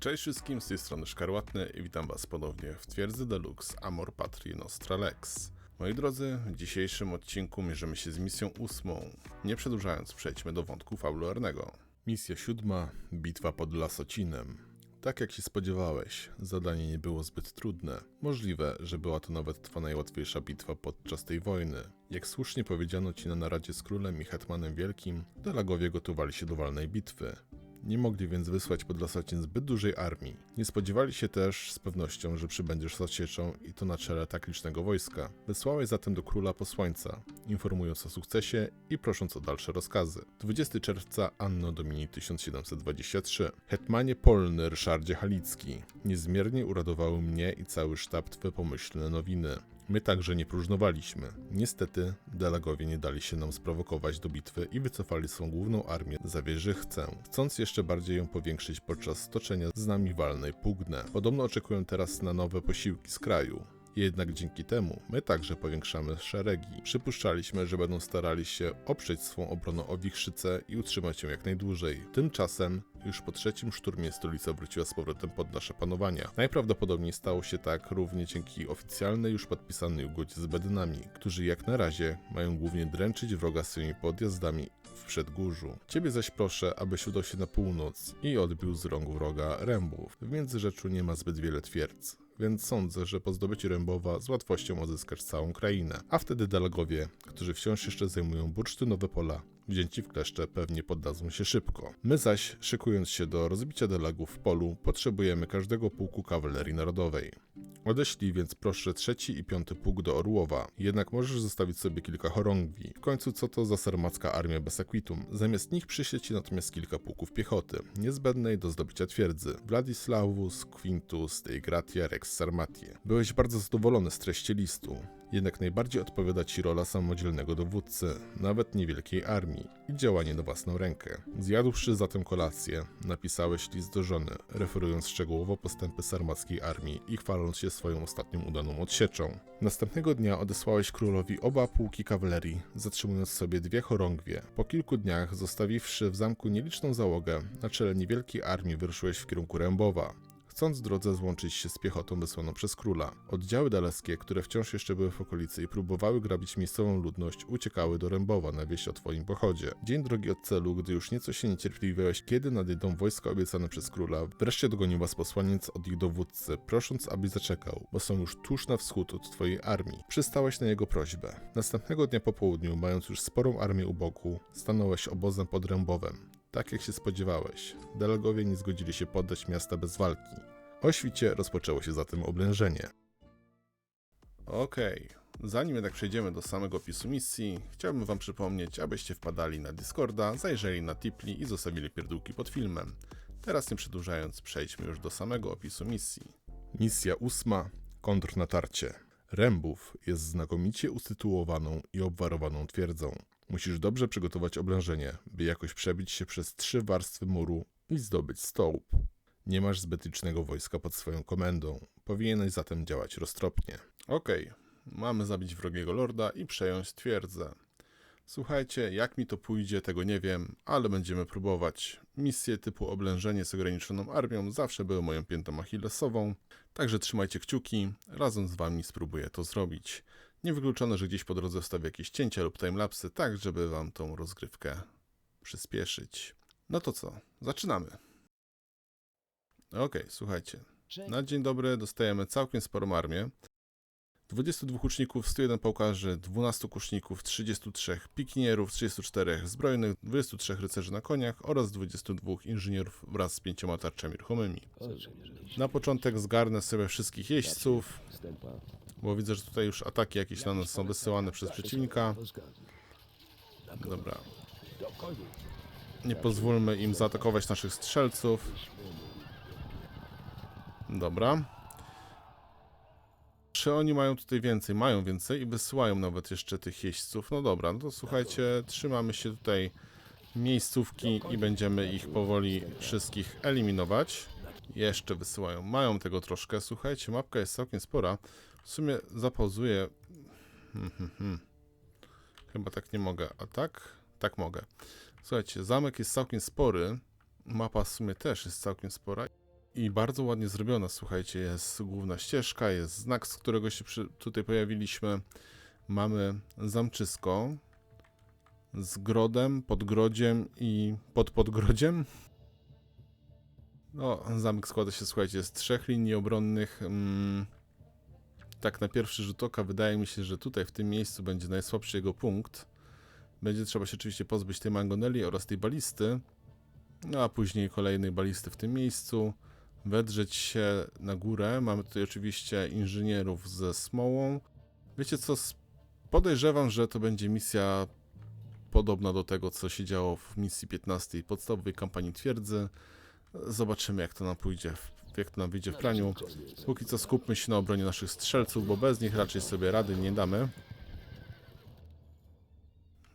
Cześć wszystkim, z tej strony Szkarłatny i witam was ponownie w twierdzy Deluxe Amor Patrii Nostra Lex. Moi drodzy, w dzisiejszym odcinku mierzymy się z misją ósmą. Nie przedłużając, przejdźmy do wątku fabularnego. Misja siódma, bitwa pod Lasocinem. Tak jak się spodziewałeś, zadanie nie było zbyt trudne. Możliwe, że była to nawet twa najłatwiejsza bitwa podczas tej wojny. Jak słusznie powiedziano ci na naradzie z królem i hetmanem wielkim, Delagowie gotowali się do walnej bitwy. Nie mogli więc wysłać pod Lasocin zbyt dużej armii. Nie spodziewali się też z pewnością, że przybędziesz z osieczą i to na czele tak licznego wojska. Wysłałeś zatem do króla posłańca, informując o sukcesie i prosząc o dalsze rozkazy. 20 czerwca Anno Domini 1723. Hetmanie polny Ryszardzie Halicki. Niezmiernie uradowały mnie i cały sztab twe pomyślne nowiny. My także nie próżnowaliśmy. Niestety, Delagowie nie dali się nam sprowokować do bitwy i wycofali swą główną armię za Wieżychcę, chcąc jeszcze bardziej ją powiększyć podczas stoczenia z nami walnej Pugnę. Podobno oczekują teraz na nowe posiłki z kraju. Jednak dzięki temu my także powiększamy szeregi. Przypuszczaliśmy, że będą starali się oprzeć swą obroną o Wichrzycę i utrzymać ją jak najdłużej. Tymczasem już po trzecim szturmie stolica wróciła z powrotem pod nasze panowania. Najprawdopodobniej stało się tak równie dzięki oficjalnej już podpisanej ugodzie z Bedynami, którzy jak na razie mają głównie dręczyć wroga swoimi podjazdami w przedgórzu. Ciebie zaś proszę, abyś udał się na północ i odbił z rąk wroga Rębów. W Międzyrzeczu nie ma zbyt wiele twierdz więc sądzę, że po zdobyciu Rębowa z łatwością odzyskasz całą krainę. A wtedy Delagowie, którzy wciąż jeszcze zajmują bursztynowe pola, wzięci w kleszcze pewnie poddadzą się szybko. My zaś, szykując się do rozbicia Delagów w polu, potrzebujemy każdego pułku kawalerii narodowej. Odeślij więc proszę trzeci i piąty pułk do Orłowa, jednak możesz zostawić sobie kilka chorągwi. W końcu co to za sarmacka armia bez akwitum? Zamiast nich przyślę ci natomiast kilka pułków piechoty, niezbędnej do zdobycia twierdzy. Wladislavus, Quintus, Deigratia, Rex Sarmatie. Byłeś bardzo zadowolony z treści listu. Jednak najbardziej odpowiada ci rola samodzielnego dowódcy, nawet niewielkiej armii, i działanie na własną rękę. Zjadłszy zatem kolację, napisałeś list do żony, referując szczegółowo postępy sarmackiej armii i chwaląc się swoją ostatnią udaną odsieczą. Następnego dnia odesłałeś królowi oba pułki kawalerii, zatrzymując sobie dwie chorągwie. Po kilku dniach, zostawiwszy w zamku nieliczną załogę, na czele niewielkiej armii wyruszyłeś w kierunku Rębowa chcąc drodze złączyć się z piechotą wysłaną przez króla. Oddziały daleskie, które wciąż jeszcze były w okolicy i próbowały grabić miejscową ludność, uciekały do Rębowa na wieść o twoim pochodzie. Dzień drogi od celu, gdy już nieco się niecierpliwiłeś, kiedy nadejdą wojska obiecane przez króla, wreszcie dogonił was posłaniec od ich dowódcy, prosząc, aby zaczekał, bo są już tuż na wschód od twojej armii. Przystałeś na jego prośbę. Następnego dnia po południu, mając już sporą armię u boku, stanąłeś obozem pod Rębowem. Tak jak się spodziewałeś, Delagowie nie zgodzili się poddać miasta bez walki. O świcie rozpoczęło się zatem oblężenie. Okej, zanim jednak przejdziemy do samego opisu misji, chciałbym wam przypomnieć, abyście wpadali na Discorda, zajrzeli na Tipli i zostawili pierdółki pod filmem. Teraz nie przedłużając, przejdźmy już do samego opisu misji. Misja ósma. Kontrnatarcie. Rębów jest znakomicie usytuowaną i obwarowaną twierdzą. Musisz dobrze przygotować oblężenie, by jakoś przebić się przez trzy warstwy muru i zdobyć stołp. Nie masz zbyt licznego wojska pod swoją komendą. Powinieneś zatem działać roztropnie. Okej, mamy zabić wrogiego lorda i przejąć twierdzę. Słuchajcie, jak mi to pójdzie, tego nie wiem, ale będziemy próbować. Misje typu oblężenie z ograniczoną armią zawsze były moją piętą achillesową, także trzymajcie kciuki, razem z wami spróbuję to zrobić. Niewykluczone, że gdzieś po drodze wstawię jakieś cięcia lub timelapsy, tak żeby wam tą rozgrywkę przyspieszyć. No to co, zaczynamy. Okej, słuchajcie. Na dzień dobry dostajemy całkiem sporą armię. 22 łuczników, 101 pałkarzy, 12 kuszników, 33 pikinierów, 34 zbrojnych, 23 rycerzy na koniach oraz 22 inżynierów wraz z pięcioma tarczami ruchomymi. Na początek zgarnę sobie wszystkich jeźdźców, bo widzę, że tutaj już ataki jakieś na nas są wysyłane przez przeciwnika. Dobra. Nie pozwólmy im zaatakować naszych strzelców. Dobra. Czy oni mają tutaj więcej? Mają więcej i wysyłają nawet jeszcze tych jeźdźców. No dobra, no to słuchajcie, trzymamy się tutaj miejscówki i będziemy ich powoli wszystkich eliminować. Jeszcze wysyłają. Mają tego troszkę. Słuchajcie, mapka jest całkiem spora. W sumie zapauzuję. Hmm, hmm, hmm. Chyba tak nie mogę. A tak? Tak mogę. Słuchajcie, zamek jest całkiem spory. Mapa w sumie też jest całkiem spora. I bardzo ładnie zrobiona, słuchajcie, jest główna ścieżka, jest znak, z którego się przy, tutaj pojawiliśmy. Mamy zamczysko z grodem, podgrodziem i pod podgrodziem. No, zamek składa się, słuchajcie, z trzech linii obronnych. Mm, tak na pierwszy rzut oka wydaje mi się, że tutaj w tym miejscu będzie najsłabszy jego punkt. Będzie trzeba się oczywiście pozbyć tej mangoneli oraz tej balisty. No a później kolejnej balisty w tym miejscu. Wedrzeć się na górę. Mamy tutaj oczywiście inżynierów ze smołą. Wiecie co? Podejrzewam, że to będzie misja podobna do tego, co się działo w misji 15 podstawowej kampanii twierdzy. Zobaczymy, jak to nam pójdzie, jak to nam wyjdzie w praniu. Póki co skupmy się na obronie naszych strzelców, bo bez nich raczej sobie rady nie damy.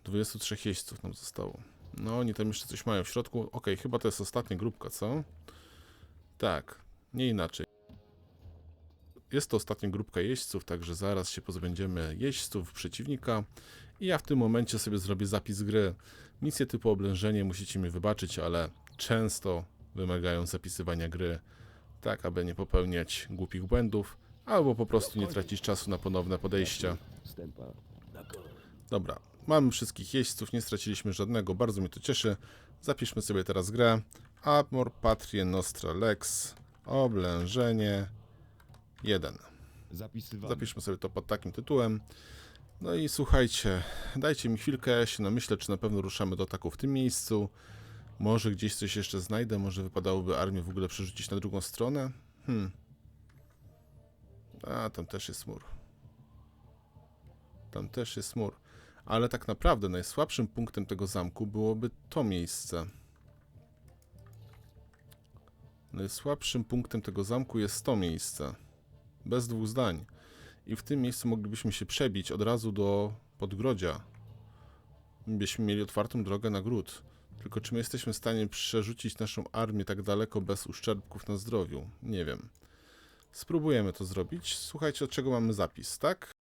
23 jeźdźców nam zostało. No, oni tam jeszcze coś mają w środku. Okej, chyba to jest ostatnia grupka, co? Tak, nie inaczej. Jest to ostatnia grupka jeźdźców, także zaraz się pozbędziemy jeźdźców przeciwnika. I ja w tym momencie sobie zrobię zapis gry. Misje typu oblężenie musicie mi wybaczyć, ale często wymagają zapisywania gry, tak aby nie popełniać głupich błędów, albo po prostu nie tracić czasu na ponowne podejścia. Dobra, mamy wszystkich jeźdźców, nie straciliśmy żadnego, bardzo mnie to cieszy. Zapiszmy sobie teraz grę. Amor Patrie Nostra Lex, oblężenie 1. Zapisywamy. Zapiszmy sobie to pod takim tytułem. No i słuchajcie, dajcie mi chwilkę, ja się namyślę, czy na pewno ruszamy do ataku w tym miejscu. Może gdzieś coś jeszcze znajdę, może wypadałoby armię w ogóle przerzucić na drugą stronę. Hmm. A, tam też jest mur. Tam też jest mur. Ale tak naprawdę najsłabszym punktem tego zamku byłoby to miejsce. Najsłabszym punktem tego zamku jest to miejsce. Bez dwóch zdań. I w tym miejscu moglibyśmy się przebić od razu do podgrodzia. Byśmy mieli otwartą drogę na gród. Tylko czy my jesteśmy w stanie przerzucić naszą armię tak daleko bez uszczerbków na zdrowiu? Nie wiem. Spróbujemy to zrobić. Słuchajcie, od czego mamy zapis, tak?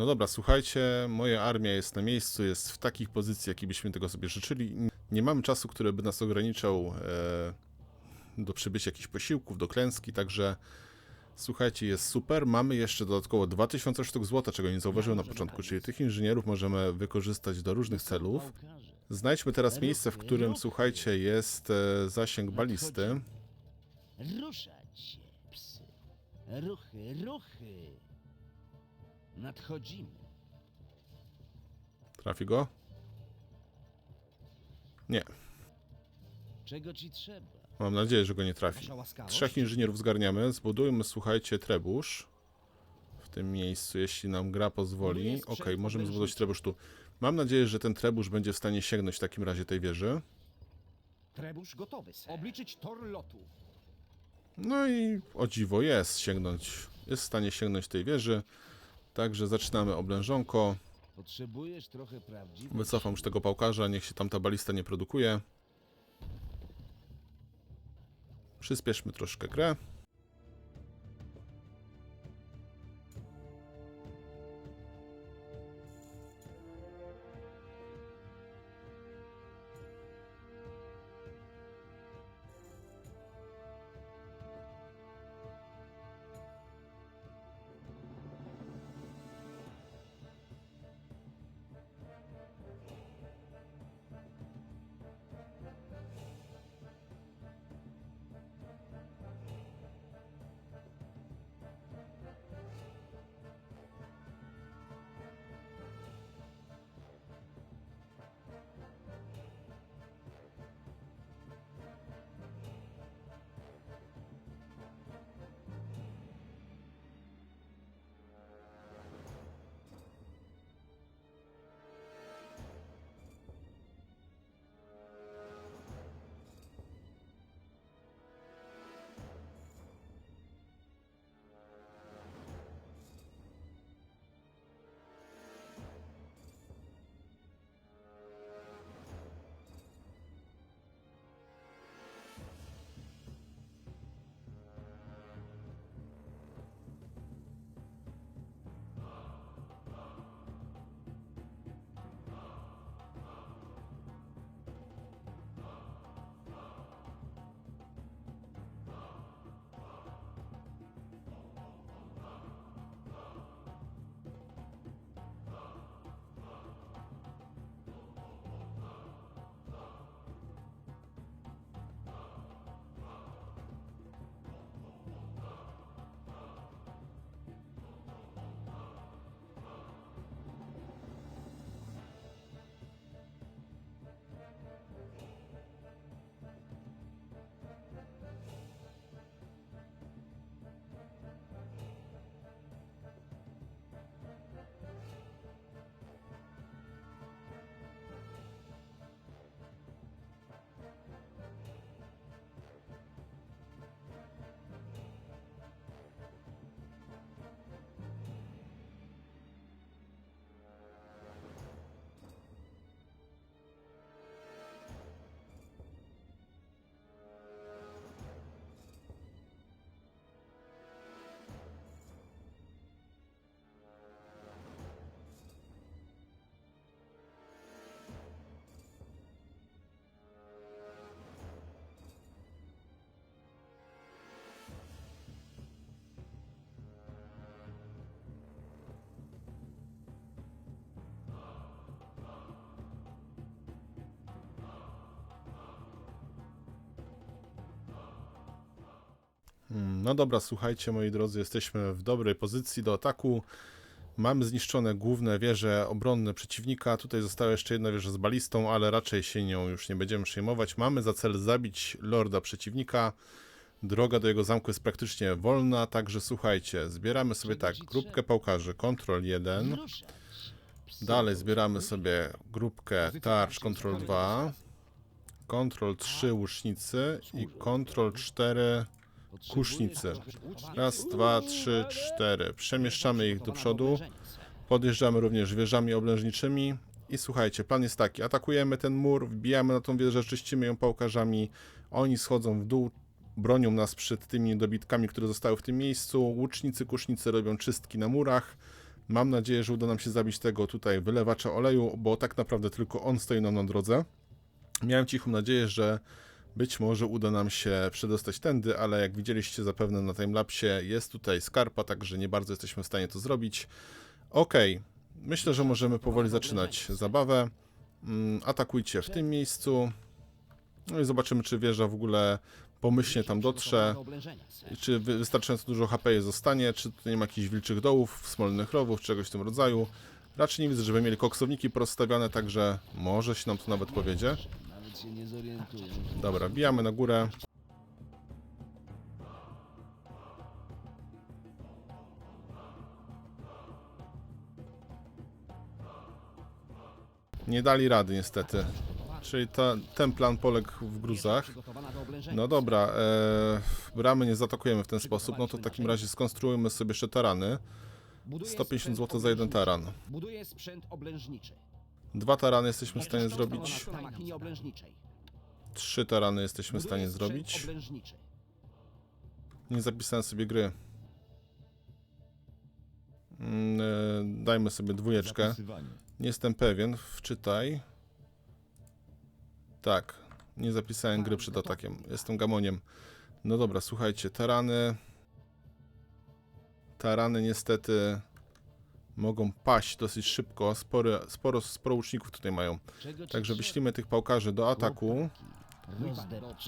No dobra, słuchajcie, moja armia jest na miejscu, jest w takich pozycjach, jakie byśmy tego sobie życzyli. Nie mamy czasu, który by nas ograniczał e, do przybycia jakichś posiłków, do klęski, także słuchajcie, jest super. Mamy jeszcze dodatkowo 2000 sztuk złota, czego nie zauważyłem na początku, czyli tych inżynierów możemy wykorzystać do różnych celów. Znajdźmy teraz miejsce, w którym, słuchajcie, jest e, zasięg balisty. Ruszać się, psy. Ruchy, ruchy. Nadchodzimy. Trafi go? Nie, Czego ci trzeba? mam nadzieję, że go nie trafi. Wasza łaskawość? Trzech inżynierów zgarniamy. Zbudujmy, słuchajcie, trebusz. W tym miejscu, jeśli nam gra pozwoli. Okej, możemy zbudować trebusz tu. Mam nadzieję, że ten trebusz będzie w stanie sięgnąć w takim razie tej wieży. Trebusz gotowy, ser. Obliczyć tor lotu. No i o dziwo jest sięgnąć. Jest w stanie sięgnąć tej wieży. Także zaczynamy oblężonko. Potrzebujesz trochę prawdziwych... Wycofam już tego pałkarza, niech się tam ta balista nie produkuje. Przyspieszmy troszkę grę. No dobra, słuchajcie moi drodzy, jesteśmy w dobrej pozycji do ataku. Mamy zniszczone główne wieże obronne przeciwnika. Tutaj została jeszcze jedna wieża z balistą, ale raczej się nią już nie będziemy przejmować. Mamy za cel zabić lorda przeciwnika. Droga do jego zamku jest praktycznie wolna, także słuchajcie, zbieramy sobie tak, grupkę pałkarzy, Ctrl 1. Ruszać się, psy. Dalej zbieramy sobie grupkę tarcz Ctrl 2, Ctrl 3 łucznicy i Ctrl 4 Przygotowania. Raz, dwa, trzy, cztery. Przemieszczamy ich do przodu. Podjeżdżamy również wieżami oblężniczymi. I słuchajcie, plan jest taki: atakujemy ten mur, wbijamy na tą wieżę, czyścimy ją pałkarzami. Oni schodzą w dół, bronią nas przed tymi dobitkami, które zostały w tym miejscu. Łucznicy, kusznicy robią czystki na murach. Mam nadzieję, że uda nam się zabić tego tutaj wylewacza oleju, bo tak naprawdę tylko on stoi nam na drodze. Miałem cichą nadzieję, że być może uda nam się przedostać tędy, ale jak widzieliście zapewne na timelapsie, jest tutaj skarpa, także nie bardzo jesteśmy w stanie to zrobić. Okej, myślę, że możemy powoli zaczynać zabawę. Mm, Atakujcie w tym miejscu. No i zobaczymy, czy wieża w ogóle pomyślnie tam dotrze. Czy wy- wystarczająco dużo HP zostanie, czy tutaj nie ma jakichś wilczych dołów, smolnych rowów, czegoś w tym rodzaju. Raczej nie widzę, żeby mieli koksowniki porozstawiane, także może się nam to nawet powiedzie. Się nie zorientują. Dobra, bijamy na górę. Nie dali rady niestety. Czyli ta, ten plan poległ w gruzach. No dobra, e, bramy nie zaatakujemy w ten sposób, no to w takim razie skonstruujmy sobie jeszcze tarany. Buduję 150 sprzęt zł za jeden taran. Sprzęt oblężniczy. Dwa tarany jesteśmy w stanie zrobić. Trzy tarany jesteśmy w stanie zrobić. Nie zapisałem sobie gry. Mm, e, Dajmy sobie dwójeczkę. Nie jestem pewien. Wczytaj. Tak. Nie zapisałem gry przed atakiem. Jestem gamoniem. No dobra, słuchajcie. Tarany. Tarany niestety mogą paść dosyć szybko. Spory, sporo, sporo łuczników tutaj mają. Także wyślimy tych pałkarzy do ataku.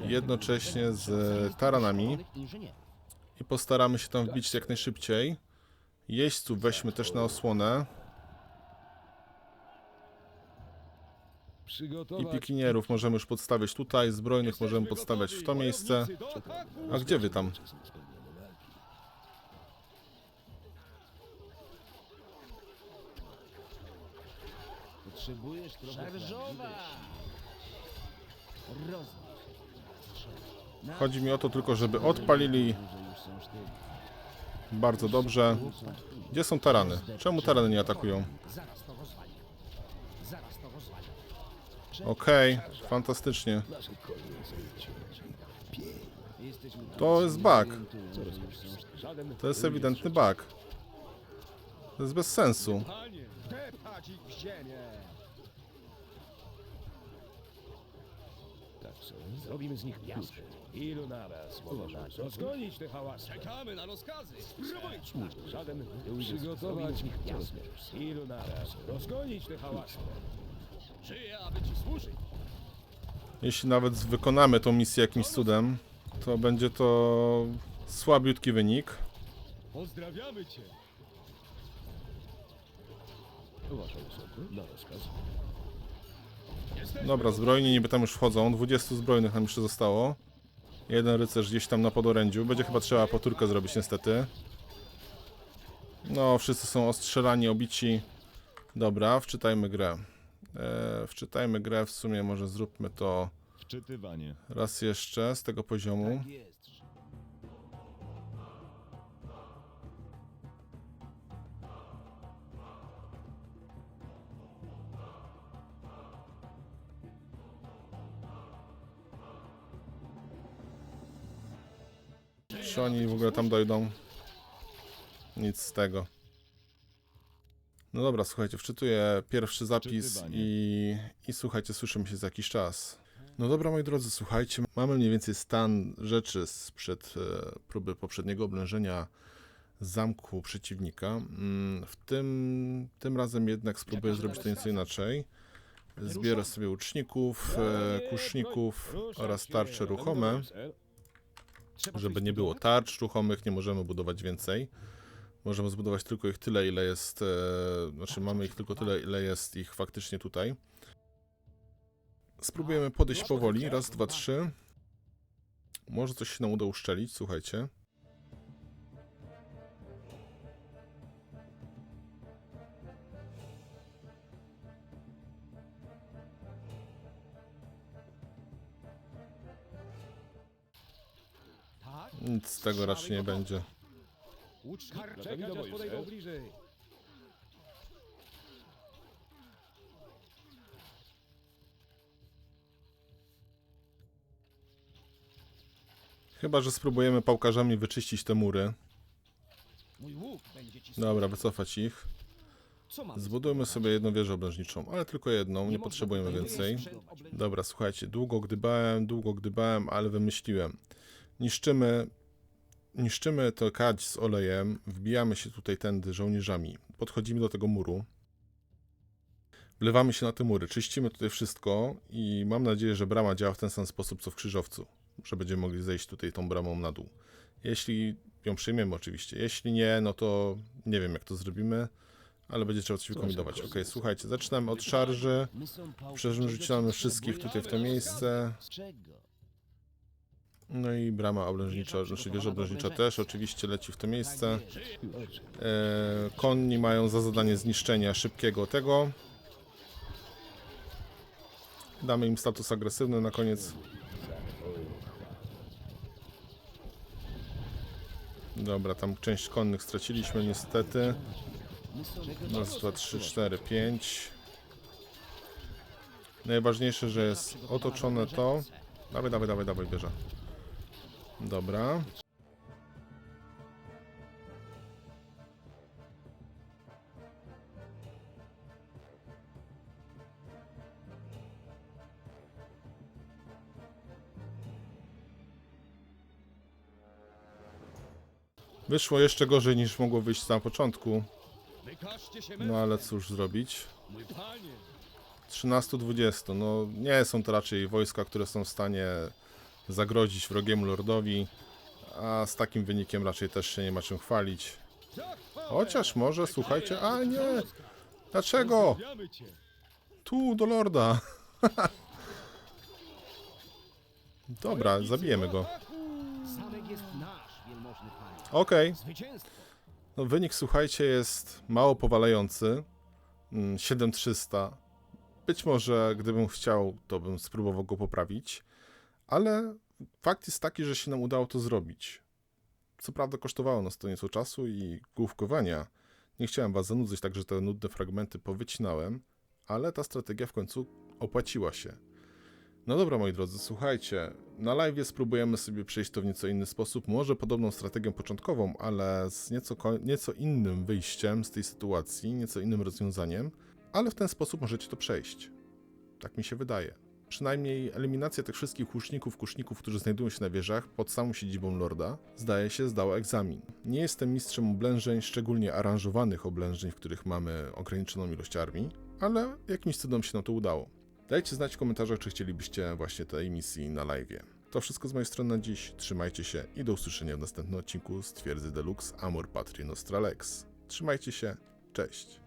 Jednocześnie z e, taranami. I postaramy się tam wbić jak najszybciej. Jeźdźców weźmy też na osłonę. I pikinierów możemy już podstawiać tutaj, zbrojnych możemy podstawiać w to miejsce. A gdzie wy tam? Potrzebujesz trochę Szarżowa! Chodzi mi o to tylko, żeby odpalili bardzo dobrze. Gdzie są tarany? Czemu tarany nie atakują? Okej, fantastycznie. Jesteśmy To jest bug. To jest ewidentny bug. To jest bez sensu. Depać ich w ziemię! Tak, sir. Zrobimy z nich miasto. Ilu naraz? Rozgonić te hałasy. Czekamy na rozkazy. Spróbujcie. Żaden. Przygotować. z nich miasto. Ilu naraz? Rozgonić te hałasy. Żyję, aby ci służyć. Jeśli nawet wykonamy tą misję jakimś cudem, to będzie to słabiutki wynik. Pozdrawiamy cię. Wasza osoby, na rozkaz. Dobra, zbrojni niby tam już wchodzą. 20 zbrojnych nam jeszcze zostało. Jeden rycerz gdzieś tam na podorędziu. Będzie chyba trzeba poturkę zrobić niestety. No, wszyscy są ostrzelani, obici. Dobra, wczytajmy grę. E, wczytajmy grę, w sumie może zróbmy to Wczytywanie. raz jeszcze z tego poziomu. Czy oni w ogóle tam dojdą? Nic z tego. No dobra, słuchajcie, wczytuję pierwszy zapis i, i słuchajcie, słyszymy się za jakiś czas. No dobra, moi drodzy, słuchajcie, mamy mniej więcej stan rzeczy sprzed e, próby poprzedniego oblężenia zamku przeciwnika. Mm, W tym, tym razem jednak spróbuję zrobić to nieco inaczej. Zbierę sobie łuczników, e, kuszników oraz tarcze ruchome. Trzeba żeby nie było tarcz ruchomych, nie możemy budować więcej. Możemy zbudować tylko ich tyle, ile jest. E, znaczy, mamy ich tylko tyle, ile jest ich faktycznie tutaj. Spróbujemy podejść powoli. Raz, dwa, trzy. Może coś się nam uda uszczelić, słuchajcie. Nic z tego raczej nie będzie. Łucznik podejdą bliżej. Chyba, że spróbujemy pałkarzami wyczyścić te mury. Dobra, wycofać ich. Zbudujmy sobie jedną wieżę oblężniczą, ale tylko jedną, nie potrzebujemy więcej. Dobra, słuchajcie, długo gdybałem, długo gdybałem, ale wymyśliłem. Niszczymy, niszczymy to kadź z olejem, wbijamy się tutaj tędy żołnierzami, podchodzimy do tego muru, wlewamy się na te mury, czyścimy tutaj wszystko i mam nadzieję, że brama działa w ten sam sposób co w krzyżowcu, że będziemy mogli zejść tutaj tą bramą na dół. Jeśli ją przyjmiemy oczywiście, jeśli nie, no to nie wiem jak to zrobimy, ale będzie trzeba coś wykombinować. Ok, słuchajcie, zaczynamy od szarży. Przerzucamy wszystkich tutaj w to miejsce. No i brama oblężnicza, znaczy wieża oblężnicza też oczywiście leci w to miejsce. E, konni mają za zadanie zniszczenia szybkiego tego. Damy im status agresywny na koniec. Dobra, tam część konnych straciliśmy niestety. Raz, dwa, trzy, cztery, pięć. Najważniejsze, że jest otoczone to. Dawaj, dawaj, dawaj, dawaj, bierze. Dobra. Wyszło jeszcze gorzej niż mogło wyjść na początku. No ale cóż zrobić? mój panie. 13-20. No nie są to raczej wojska, które są w stanie zagrozić wrogiemu lordowi, a z takim wynikiem raczej też się nie ma czym chwalić. Chociaż może, słuchajcie, a nie! Dlaczego? Tu, do lorda! Dobra, zabijemy go. Okej. Zwycięstwo. No, wynik, słuchajcie, jest mało powalający. Mm, 7300. Być może, gdybym chciał, to bym spróbował go poprawić, ale fakt jest taki, że się nam udało to zrobić. Co prawda, kosztowało nas to nieco czasu i główkowania. Nie chciałem was zanudzać, także te nudne fragmenty powycinałem, ale ta strategia w końcu opłaciła się. No dobra, moi drodzy, słuchajcie, na live spróbujemy sobie przejść to w nieco inny sposób, może podobną strategią początkową, ale z nieco, nieco innym wyjściem z tej sytuacji, nieco innym rozwiązaniem, ale w ten sposób możecie to przejść. Tak mi się wydaje. Przynajmniej eliminacja tych wszystkich łuczników, kuszników, którzy znajdują się na wieżach pod samą siedzibą Lorda, zdaje się zdała egzamin. Nie jestem mistrzem oblężeń, szczególnie aranżowanych oblężeń, w których mamy ograniczoną ilość armii, ale jakimś cudem się nam to udało. Dajcie znać w komentarzach, czy chcielibyście właśnie tej misji na live. To wszystko z mojej strony na dziś. Trzymajcie się i do usłyszenia w następnym odcinku z Twierdzy Deluxe Amor Patrii Nostra Lex. Trzymajcie się, cześć.